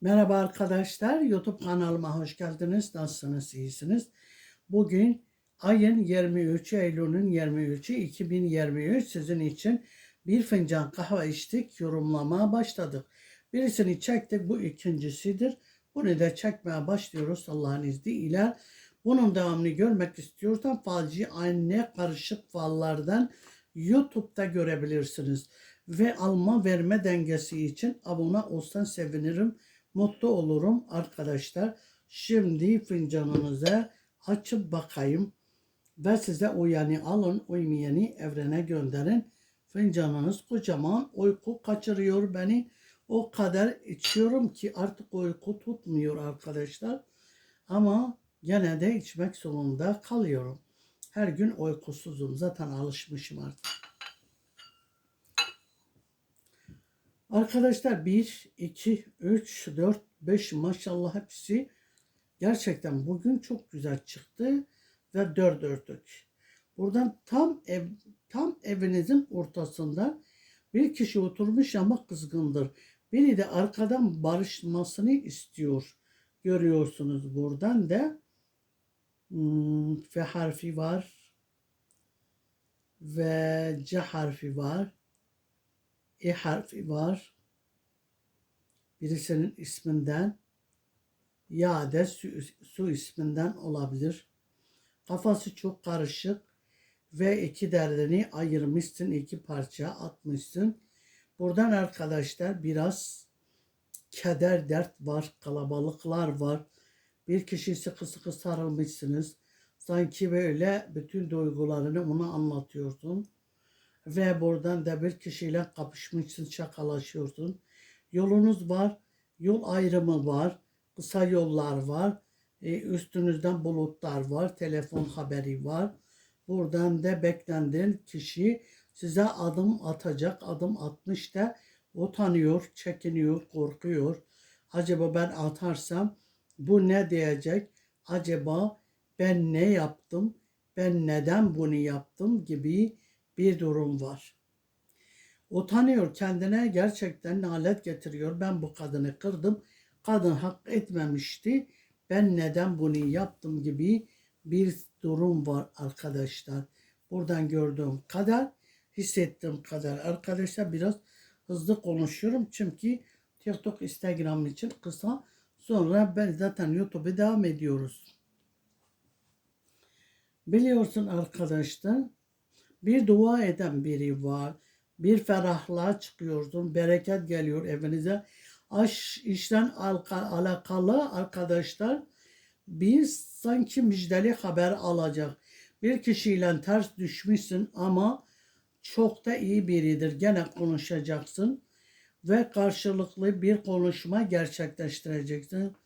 Merhaba arkadaşlar, YouTube kanalıma hoş geldiniz. Nasılsınız, iyisiniz? Bugün ayın 23 Eylül'ün 23'ü 2023 sizin için bir fincan kahve içtik, yorumlamaya başladık. Birisini çektik, bu ikincisidir. Bunu da çekmeye başlıyoruz Allah'ın izniyle. Bunun devamını görmek istiyorsan falcı anne karışık fallardan YouTube'da görebilirsiniz. Ve alma verme dengesi için abone olsan sevinirim mutlu olurum arkadaşlar. Şimdi fincanınıza açıp bakayım ve size uyanı alın, uymayanı evrene gönderin. Fincanınız kocaman uyku kaçırıyor beni. O kadar içiyorum ki artık uyku tutmuyor arkadaşlar. Ama gene de içmek zorunda kalıyorum. Her gün uykusuzum. Zaten alışmışım artık. Arkadaşlar 1, 2, 3, 4, 5 maşallah hepsi gerçekten bugün çok güzel çıktı ve 4 ördük. Buradan tam ev tam evinizin ortasında bir kişi oturmuş ama kızgındır. Biri de arkadan barışmasını istiyor. Görüyorsunuz buradan da hmm, F harfi var ve C harfi var. E harfi var. Birisinin isminden ya da su, su isminden olabilir. Kafası çok karışık ve iki derdini ayırmışsın, iki parça atmışsın. Buradan arkadaşlar biraz keder, dert var, kalabalıklar var. Bir kişi sıkı sıkı sarılmışsınız. Sanki böyle bütün duygularını ona anlatıyorsun ve buradan da bir kişiyle kapışmışsın, şakalaşıyorsun. Yolunuz var, yol ayrımı var, kısa yollar var, e, üstünüzden bulutlar var, telefon haberi var. Buradan da beklendiğin kişi size adım atacak, adım atmış da utanıyor, çekiniyor, korkuyor. Acaba ben atarsam bu ne diyecek? Acaba ben ne yaptım? Ben neden bunu yaptım gibi bir durum var. Utanıyor kendine gerçekten nalet getiriyor. Ben bu kadını kırdım. Kadın hak etmemişti. Ben neden bunu yaptım gibi bir durum var arkadaşlar. Buradan gördüğüm kadar, hissettiğim kadar. Arkadaşlar biraz hızlı konuşuyorum çünkü TikTok, Instagram için kısa. Sonra ben zaten YouTube'a devam ediyoruz. Biliyorsun arkadaşlar bir dua eden biri var. Bir ferahlığa çıkıyorsun. Bereket geliyor evinize. Aş işten alakalı arkadaşlar bir sanki müjdeli haber alacak. Bir kişiyle ters düşmüşsün ama çok da iyi biridir. Gene konuşacaksın ve karşılıklı bir konuşma gerçekleştireceksin.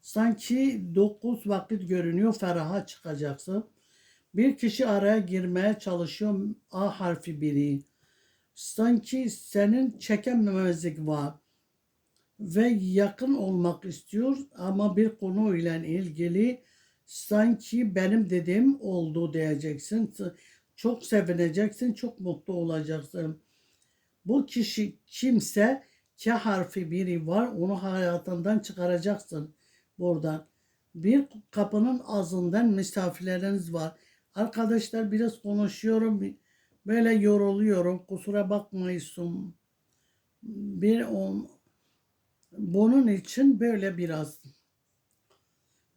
Sanki dokuz vakit görünüyor feraha çıkacaksın. Bir kişi araya girmeye çalışıyor. A harfi biri. Sanki senin çekememezlik var. Ve yakın olmak istiyor ama bir konuyla ilgili sanki benim dediğim oldu diyeceksin. Çok sevineceksin, çok mutlu olacaksın. Bu kişi kimse K harfi biri var onu hayatından çıkaracaksın buradan. Bir kapının ağzından misafirleriniz var Arkadaşlar biraz konuşuyorum. Böyle yoruluyorum. Kusura bakmayın. Bir on, bunun için böyle biraz.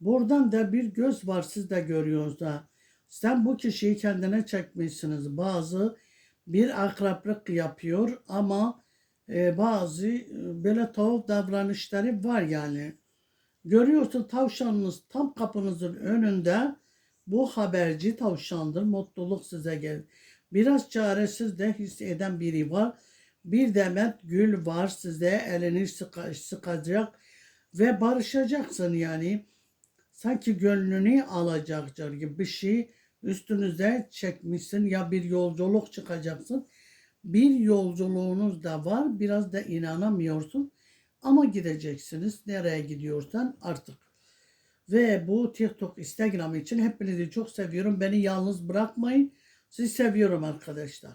Buradan da bir göz var siz de görüyorsunuz da. Sen bu kişiyi kendine çekmişsiniz. Bazı bir akraplık yapıyor ama e, bazı e, böyle tuhaf davranışları var yani. Görüyorsun tavşanınız tam kapınızın önünde bu haberci tavşandır. Mutluluk size gelir. Biraz çaresiz de hisseden biri var. Bir demet gül var size elini sıka, sıkacak ve barışacaksın yani. Sanki gönlünü alacaklar gibi bir şey üstünüze çekmişsin ya bir yolculuk çıkacaksın. Bir yolculuğunuz da var. Biraz da inanamıyorsun. Ama gideceksiniz. Nereye gidiyorsan artık. Ve bu TikTok, Instagram için hepinizi çok seviyorum. Beni yalnız bırakmayın. Sizi seviyorum arkadaşlar.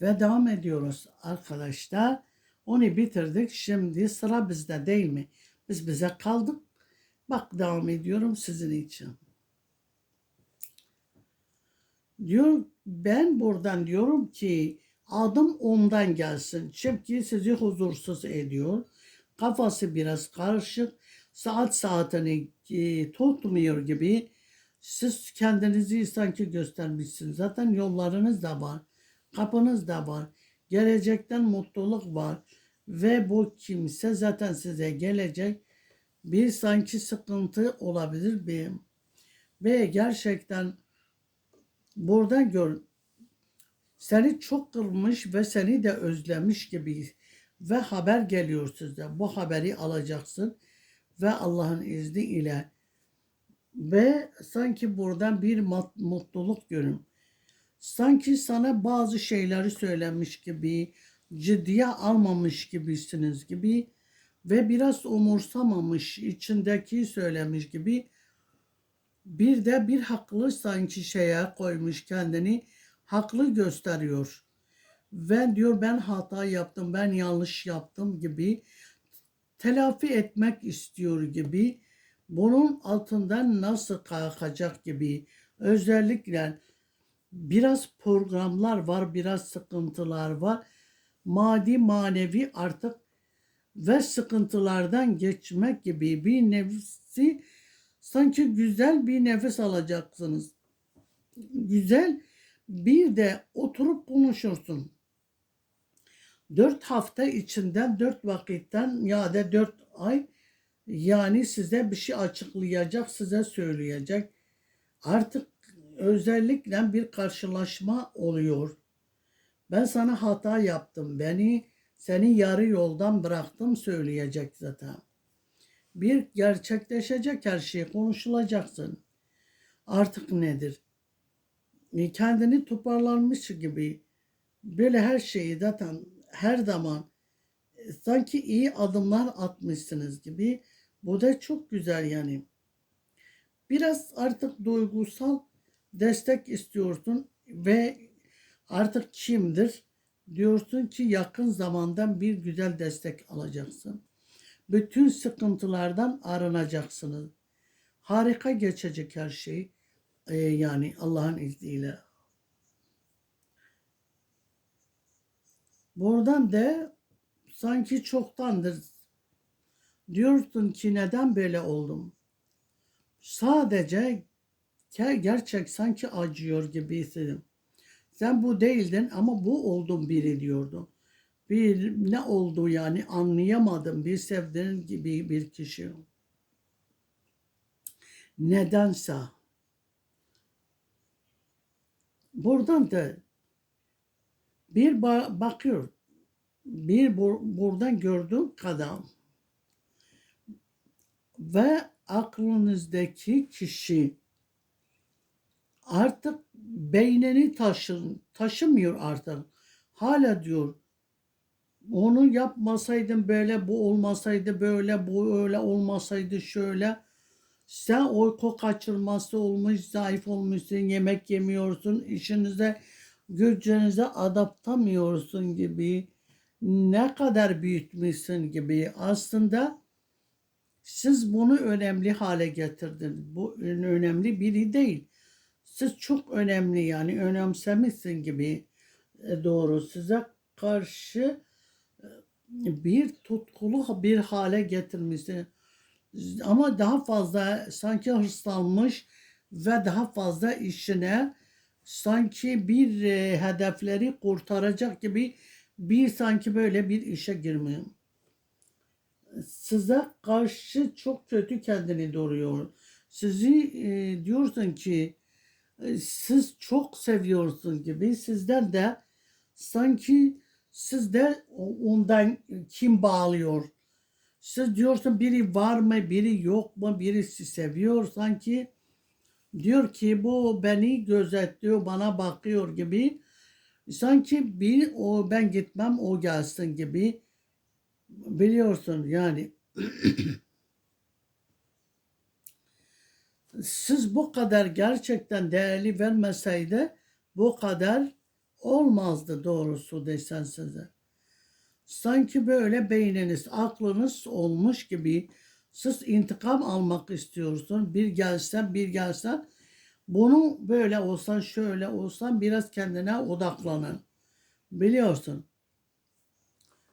Ve devam ediyoruz arkadaşlar. Onu bitirdik. Şimdi sıra bizde değil mi? Biz bize kaldık. Bak devam ediyorum sizin için. Diyor ben buradan diyorum ki adım ondan gelsin. Çünkü sizi huzursuz ediyor. Kafası biraz karışık. Saat saatini e, tutmuyor gibi. Siz kendinizi sanki göstermişsiniz. Zaten yollarınız da var. Kapınız da var. Gelecekten mutluluk var. Ve bu kimse zaten size gelecek. Bir sanki sıkıntı olabilir bir. Ve gerçekten buradan gör seni çok kırmış ve seni de özlemiş gibi ve haber geliyor size. Bu haberi alacaksın ve Allah'ın izniyle ve sanki buradan bir mutluluk görün. Sanki sana bazı şeyleri söylemiş gibi, ciddiye almamış gibisiniz gibi ve biraz umursamamış, içindeki söylemiş gibi bir de bir haklı sanki şeye koymuş kendini haklı gösteriyor. Ve diyor ben hata yaptım, ben yanlış yaptım gibi telafi etmek istiyor gibi bunun altından nasıl kalkacak gibi özellikle biraz programlar var, biraz sıkıntılar var. Maddi manevi artık ve sıkıntılardan geçmek gibi bir nefsi sanki güzel bir nefes alacaksınız. Güzel bir de oturup konuşursun. Dört hafta içinden dört vakitten ya da dört ay yani size bir şey açıklayacak, size söyleyecek. Artık özellikle bir karşılaşma oluyor. Ben sana hata yaptım. Beni seni yarı yoldan bıraktım söyleyecek zaten. Bir gerçekleşecek her şey konuşulacaksın. Artık nedir? E, Kendini toparlanmış gibi böyle her şeyi zaten her zaman e, sanki iyi adımlar atmışsınız gibi. Bu da çok güzel yani. Biraz artık duygusal destek istiyorsun ve artık kimdir? Diyorsun ki yakın zamandan bir güzel destek alacaksın. Bütün sıkıntılardan arınacaksınız. Harika geçecek her şey. Ee, yani Allah'ın izniyle. Buradan da sanki çoktandır diyorsun ki neden böyle oldum? Sadece gerçek sanki acıyor gibi hissediyorum. Sen bu değildin ama bu oldun biri diyordun. Bir ne oldu yani anlayamadım. Bir sevdiğin gibi bir kişi. Nedense. Buradan da bir ba- bakıyor. Bir bur- buradan gördüğüm kadar ve aklınızdaki kişi artık beynini taşın, taşımıyor artık. Hala diyor onu yapmasaydım böyle bu olmasaydı böyle bu öyle olmasaydı şöyle. Sen uyku kaçırması olmuş, zayıf olmuşsun, yemek yemiyorsun, işinize, gücünüze adaptamıyorsun gibi. Ne kadar büyütmüşsün gibi. Aslında siz bunu önemli hale getirdiniz. Bu önemli biri değil. Siz çok önemli yani önemsemişsin gibi e, doğru size karşı e, bir tutkulu bir hale getirmişsin. Ama daha fazla sanki hırslanmış ve daha fazla işine sanki bir e, hedefleri kurtaracak gibi bir sanki böyle bir işe girmiyor. Size karşı çok kötü kendini doğuruyor. Sizi e, diyorsun ki e, siz çok seviyorsun gibi sizden de sanki sizde ondan kim bağlıyor. Siz diyorsun biri var mı, biri yok mu, birisi seviyor sanki. Diyor ki bu beni gözetliyor, bana bakıyor gibi. Sanki bir o ben gitmem o gelsin gibi. Biliyorsun yani. Siz bu kadar gerçekten değerli vermeseydi bu kadar olmazdı doğrusu desen size. Sanki böyle beyniniz, aklınız olmuş gibi siz intikam almak istiyorsun. Bir gelsen, bir gelsen. Bunu böyle olsan, şöyle olsan biraz kendine odaklanın. Biliyorsun.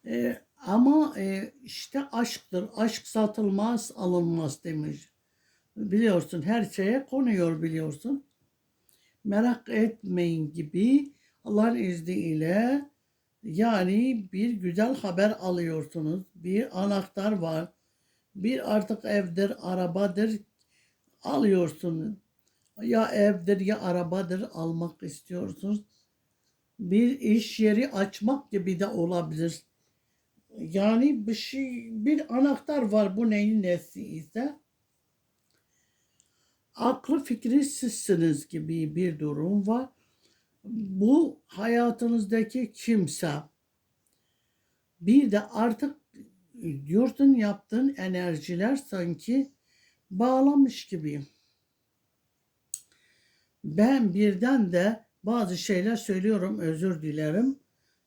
E, ama e, işte aşktır. Aşk satılmaz, alınmaz demiş. Biliyorsun her şeye konuyor biliyorsun. Merak etmeyin gibi Allah'ın izniyle yani bir güzel haber alıyorsunuz. Bir anahtar var. Bir artık evdir, arabadır alıyorsunuz. Ya evdir ya arabadır almak istiyorsunuz. Bir iş yeri açmak gibi de olabilir. Yani bir şey, bir anahtar var bu neyin nesi ise. Aklı fikri sizsiniz gibi bir durum var. Bu hayatınızdaki kimse bir de artık yurtun yaptığın enerjiler sanki bağlamış gibi. Ben birden de bazı şeyler söylüyorum özür dilerim.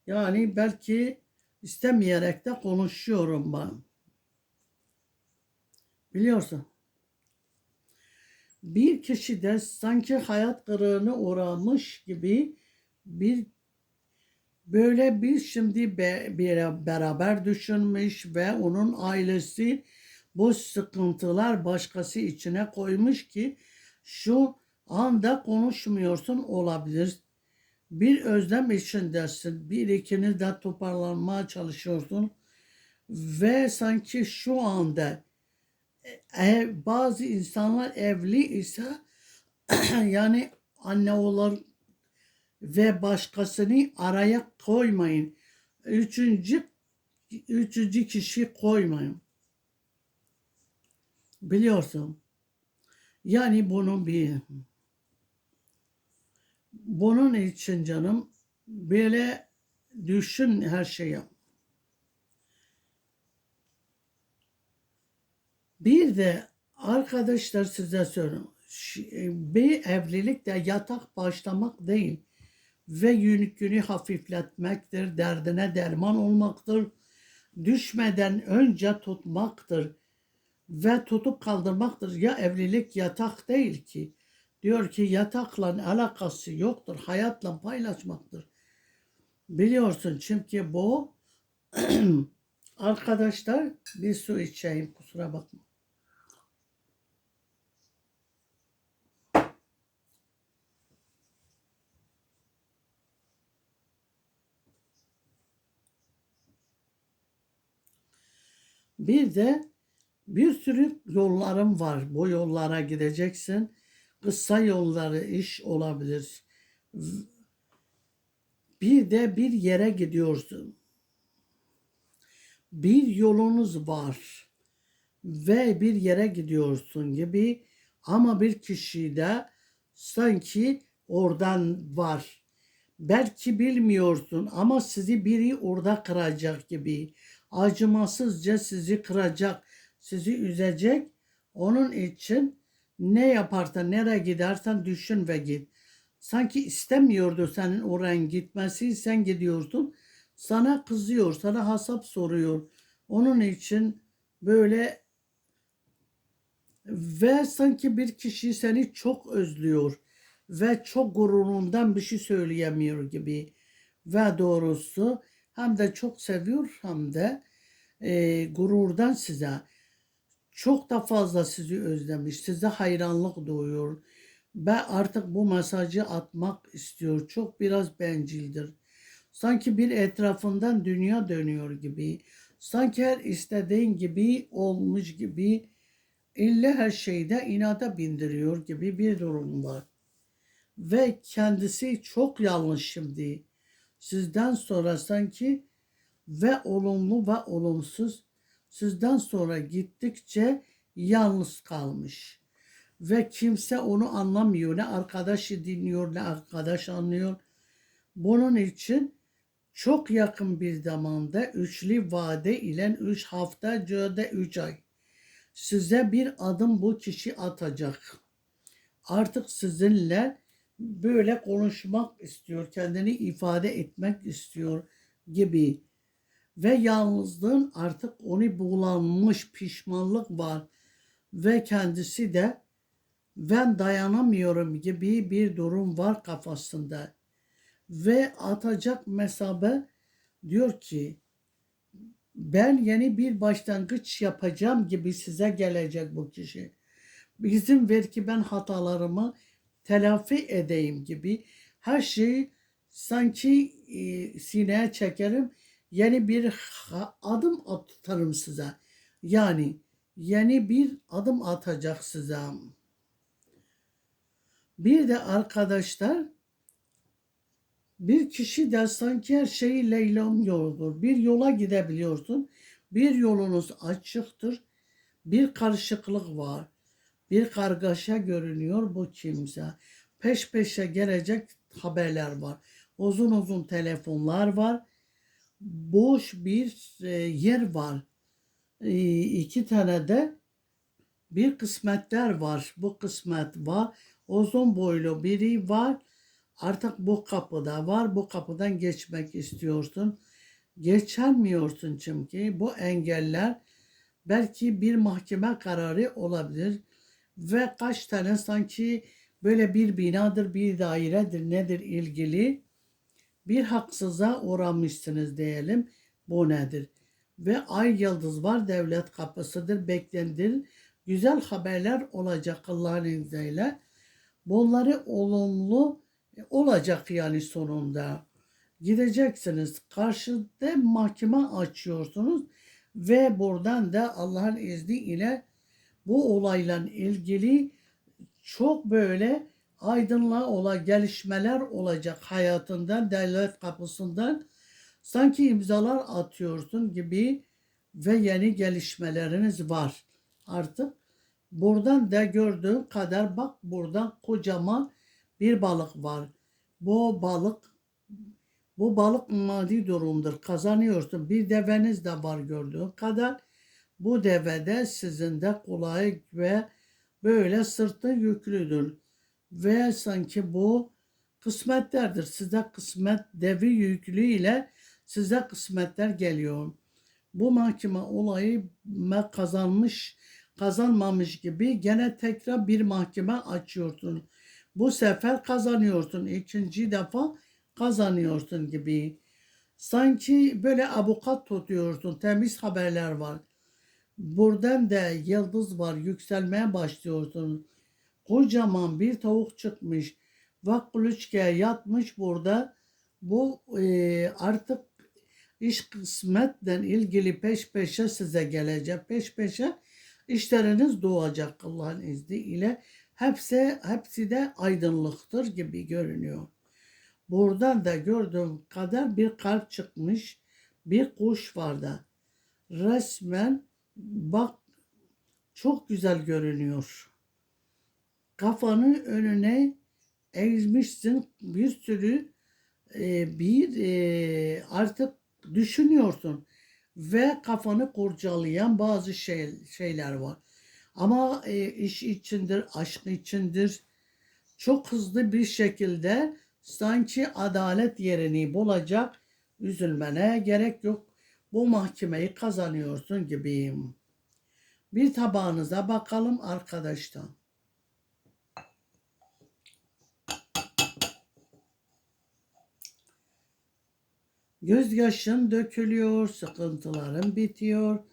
Yani belki istemeyerek de konuşuyorum ben. Biliyorsun. Bir kişi de sanki hayat kırığına uğramış gibi bir böyle bir şimdi be, bir beraber düşünmüş ve onun ailesi bu sıkıntılar başkası içine koymuş ki şu anda konuşmuyorsun olabilir. Bir özlem içindesin. Bir ikiniz de toparlanmaya çalışıyorsun. Ve sanki şu anda ev, bazı insanlar evli ise yani anne olur ve başkasını araya koymayın. Üçüncü üçüncü kişi koymayın. Biliyorsun. Yani bunu bir bunun için canım böyle düşün her şeyi. Bir de arkadaşlar size söyleyeyim. Bir evlilik de yatak başlamak değil ve yükünü hafifletmektir, derdine derman olmaktır, düşmeden önce tutmaktır ve tutup kaldırmaktır. Ya evlilik yatak değil ki. Diyor ki yatakla alakası yoktur, hayatla paylaşmaktır. Biliyorsun çünkü bu arkadaşlar bir su içeyim kusura bakma. Bir de bir sürü yollarım var. Bu yollara gideceksin. Kısa yolları iş olabilir. Bir de bir yere gidiyorsun. Bir yolunuz var ve bir yere gidiyorsun gibi ama bir kişi de sanki oradan var. Belki bilmiyorsun ama sizi biri orada kıracak gibi acımasızca sizi kıracak, sizi üzecek. Onun için ne yaparsan, nereye gidersen düşün ve git. Sanki istemiyordu senin oraya gitmesi, sen gidiyorsun. Sana kızıyor, sana hasap soruyor. Onun için böyle ve sanki bir kişi seni çok özlüyor ve çok gururundan bir şey söyleyemiyor gibi. Ve doğrusu hem de çok seviyor hem de e, gururdan size çok da fazla sizi özlemiş, size hayranlık duyuyor ve artık bu mesajı atmak istiyor. Çok biraz bencildir. Sanki bir etrafından dünya dönüyor gibi, sanki her istediğin gibi olmuş gibi, illa her şeyde inada bindiriyor gibi bir durum var. Ve kendisi çok yanlış şimdi. Sizden sonra sanki ve olumlu ve olumsuz sizden sonra gittikçe yalnız kalmış. Ve kimse onu anlamıyor. Ne arkadaşı dinliyor ne arkadaş anlıyor. Bunun için çok yakın bir zamanda üçlü vade ile üç hafta cöde üç ay size bir adım bu kişi atacak. Artık sizinle böyle konuşmak istiyor, kendini ifade etmek istiyor gibi ve yalnızlığın artık onu buğulanmış pişmanlık var ve kendisi de ben dayanamıyorum gibi bir durum var kafasında ve atacak mesabe diyor ki ben yeni bir başlangıç yapacağım gibi size gelecek bu kişi. İzin ver ki ben hatalarımı telafi edeyim gibi her şeyi sanki e, sineye çekerim. Yeni bir adım atarım size. Yani yeni bir adım atacak size. Bir de arkadaşlar bir kişi de sanki her şeyi leylam yoludur. Bir yola gidebiliyorsun. Bir yolunuz açıktır. Bir karışıklık var. Bir kargaşa görünüyor bu kimse. Peş peşe gelecek haberler var. Uzun uzun telefonlar var. Boş bir e, yer var. E, iki tane de bir kısmetler var. Bu kısmet var. Uzun boylu biri var. Artık bu kapıda var. Bu kapıdan geçmek istiyorsun. Geçemiyorsun çünkü bu engeller belki bir mahkeme kararı olabilir ve kaç tane sanki böyle bir binadır, bir dairedir, nedir ilgili bir haksıza uğramışsınız diyelim. Bu nedir? Ve ay yıldız var, devlet kapısıdır, beklendir. Güzel haberler olacak Allah'ın izniyle. Bunları olumlu olacak yani sonunda. Gideceksiniz. Karşıda mahkeme açıyorsunuz ve buradan da Allah'ın izniyle bu olayla ilgili çok böyle aydınlığa ola gelişmeler olacak hayatından, devlet kapısından sanki imzalar atıyorsun gibi ve yeni gelişmeleriniz var. Artık buradan da gördüğün kadar bak buradan kocaman bir balık var. Bu balık bu balık maddi durumdur. Kazanıyorsun. Bir deveniz de var gördüğün kadar. Bu devede sizin de kulağı ve böyle sırtı yüklüdür. Ve sanki bu kısmetlerdir. Size kısmet devi yüklü ile size kısmetler geliyor. Bu mahkeme olayı kazanmış kazanmamış gibi gene tekrar bir mahkeme açıyorsun. Bu sefer kazanıyorsun. İkinci defa kazanıyorsun gibi. Sanki böyle avukat tutuyorsun. Temiz haberler var. Buradan da yıldız var. Yükselmeye başlıyorsun. Kocaman bir tavuk çıkmış. Vakuluçke yatmış burada. Bu e, artık iş kısmetle ilgili peş peşe size gelecek. Peş peşe işleriniz doğacak Allah'ın izniyle. Hepsi, hepsi de aydınlıktır gibi görünüyor. Buradan da gördüğüm kadar bir kalp çıkmış. Bir kuş vardı. Resmen bak çok güzel görünüyor. Kafanı önüne eğmişsin bir sürü e, bir e, artık düşünüyorsun ve kafanı kurcalayan bazı şey, şeyler var. Ama e, iş içindir, aşk içindir. Çok hızlı bir şekilde sanki adalet yerini bulacak. Üzülmene gerek yok. Bu mahkemeyi kazanıyorsun gibiyim. Bir tabağınıza bakalım arkadaşlar. Gözyaşın dökülüyor, sıkıntıların bitiyor.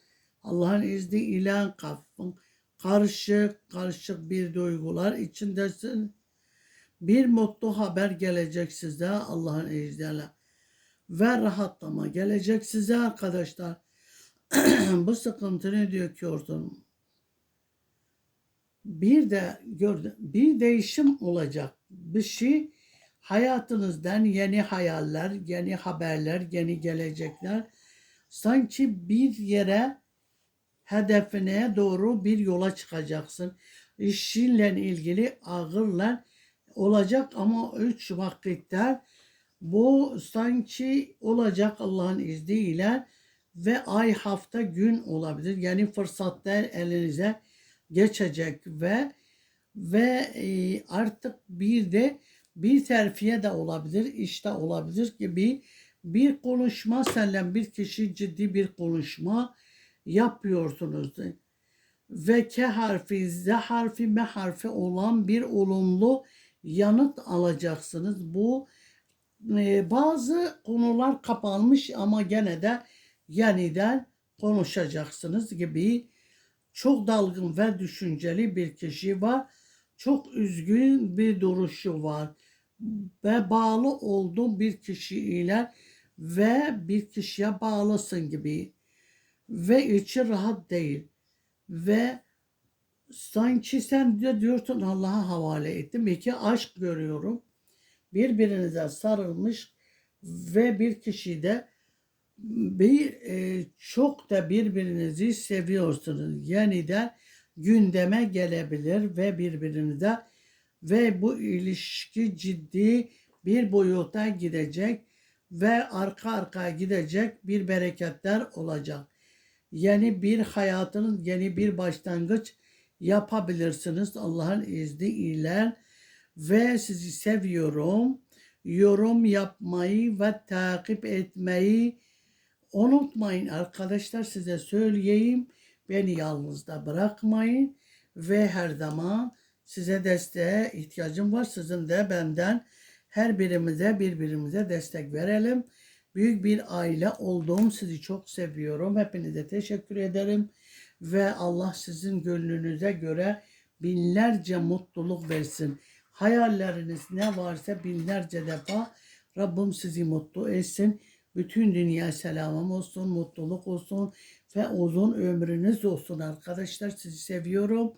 Allah'ın izniyle kafın karışık, karışık bir duygular içindesin. Bir mutlu haber gelecek size Allah'ın izniyle. Ve rahatlama gelecek size arkadaşlar. Bu sıkıntını döküyorsun. Bir de gördüm, bir değişim olacak. Bir şey hayatınızdan yeni hayaller, yeni haberler, yeni gelecekler. Sanki bir yere hedefine doğru bir yola çıkacaksın. İşinle ilgili ağırla olacak ama üç vakitte bu sanki olacak Allah'ın izniyle ve ay hafta gün olabilir. Yani fırsatlar elinize geçecek ve ve e, artık bir de bir terfiye de olabilir, işte olabilir gibi bir konuşma senle bir kişi ciddi bir konuşma yapıyorsunuz. Ve K harfi, Z harfi, M harfi olan bir olumlu yanıt alacaksınız. Bu e, bazı konular kapanmış ama gene de yeniden konuşacaksınız gibi çok dalgın ve düşünceli bir kişi var. Çok üzgün bir duruşu var ve bağlı olduğun bir kişiyle ve bir kişiye bağlısın gibi ve içi rahat değil ve sanki sen de diyorsun Allah'a havale ettim. İki aşk görüyorum. Birbirinize sarılmış ve bir kişi de bir e, çok da birbirinizi seviyorsunuz. Yeniden gündeme gelebilir ve birbirinize ve bu ilişki ciddi bir boyuta gidecek ve arka arkaya gidecek bir bereketler olacak. Yeni bir hayatınız, yeni bir başlangıç yapabilirsiniz Allah'ın izniyle ve sizi seviyorum. Yorum yapmayı ve takip etmeyi unutmayın arkadaşlar size söyleyeyim. Beni yalnız da bırakmayın ve her zaman size desteğe ihtiyacım var. Sizin de benden her birimize birbirimize destek verelim. Büyük bir aile olduğum sizi çok seviyorum. Hepinize teşekkür ederim. Ve Allah sizin gönlünüze göre binlerce mutluluk versin. Hayalleriniz ne varsa binlerce defa Rabbim sizi mutlu etsin. Bütün dünya selamım olsun, mutluluk olsun ve uzun ömrünüz olsun arkadaşlar. Sizi seviyorum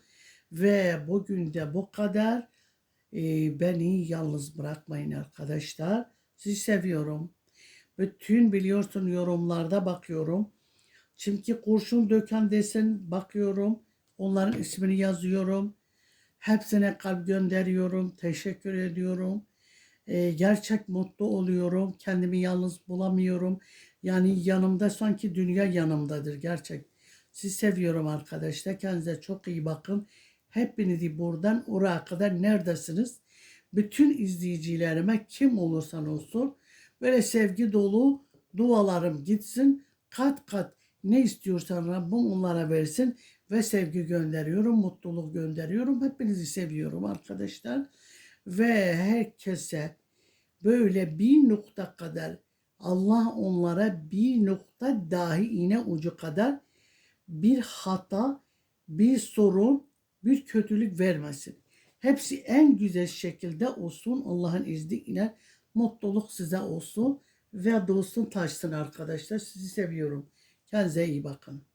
ve bugün de bu kadar. Ee, beni yalnız bırakmayın arkadaşlar. Sizi seviyorum. Bütün biliyorsun yorumlarda bakıyorum. Çünkü kurşun döken desin bakıyorum. Onların ismini yazıyorum. Hepsine kalp gönderiyorum. Teşekkür ediyorum. Ee, gerçek mutlu oluyorum. Kendimi yalnız bulamıyorum. Yani yanımda sanki dünya yanımdadır gerçek. Sizi seviyorum arkadaşlar. Kendinize çok iyi bakın. Hepinizi buradan oraya kadar neredesiniz? Bütün izleyicilerime kim olursan olsun böyle sevgi dolu dualarım gitsin. Kat kat ne istiyorsan Rabbim onlara versin ve sevgi gönderiyorum, mutluluk gönderiyorum. Hepinizi seviyorum arkadaşlar. Ve herkese böyle bir nokta kadar Allah onlara bir nokta dahi iğne ucu kadar bir hata, bir sorun, bir kötülük vermesin. Hepsi en güzel şekilde olsun Allah'ın izniyle. Mutluluk size olsun ve dostun taşsın arkadaşlar. Sizi seviyorum. Kendinize iyi bakın.